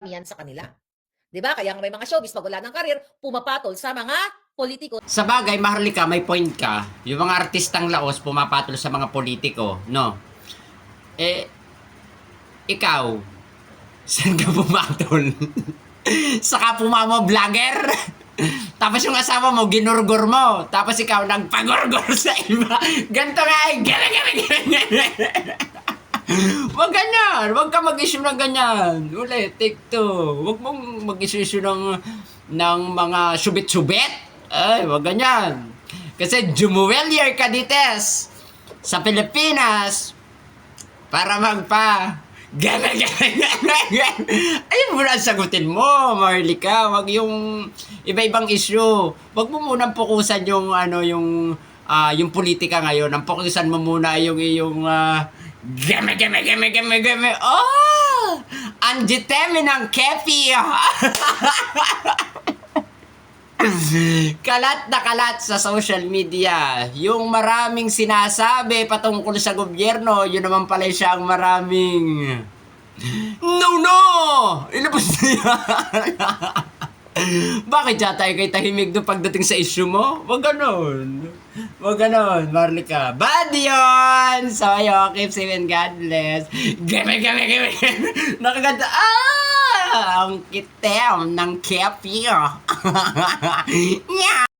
karamihan sa kanila. 'Di ba? Kaya may mga showbiz pag wala ng karir, pumapatol sa mga politiko. Sa bagay, Maharlika, may point ka. Yung mga artistang laos pumapatol sa mga politiko, no? Eh, ikaw, saan ka pumatol? sa kapuma mo, vlogger? Tapos yung asawa mo, ginurgur mo. Tapos ikaw, nagpagurgur sa iba. Ganto nga eh. Gana, gana, gana. Huwag ganyan. Huwag ka mag-issue ng ganyan. Ulit, take two. Huwag mong mag-issue ng, ng mga subit-subit. Ay, huwag ganyan. Kasi jumuwelier ka dites sa Pilipinas para magpa gana gana gana. Ayun muna ang sagutin mo, Marlika. Wag yung iba-ibang issue. Wag mo munang fokusan yung ano yung ah, yung politika ngayon. Ang fokusan mo muna yung iyong uh, game game game game game. Oh! Ang jitemi ng kepi. kalat na kalat sa social media. Yung maraming sinasabi patungkol sa gobyerno, yun naman pala siya ang maraming... No, no! Ilabas na yan! Bakit yata kay tahimik doon pagdating sa issue mo? Wag ganon. Wag ganon, Marlika. Bad yun! So, ayo, keep safe God bless. Game, game, game, Nakaganda. Ah! Ang kitem ng kepi. Yeah!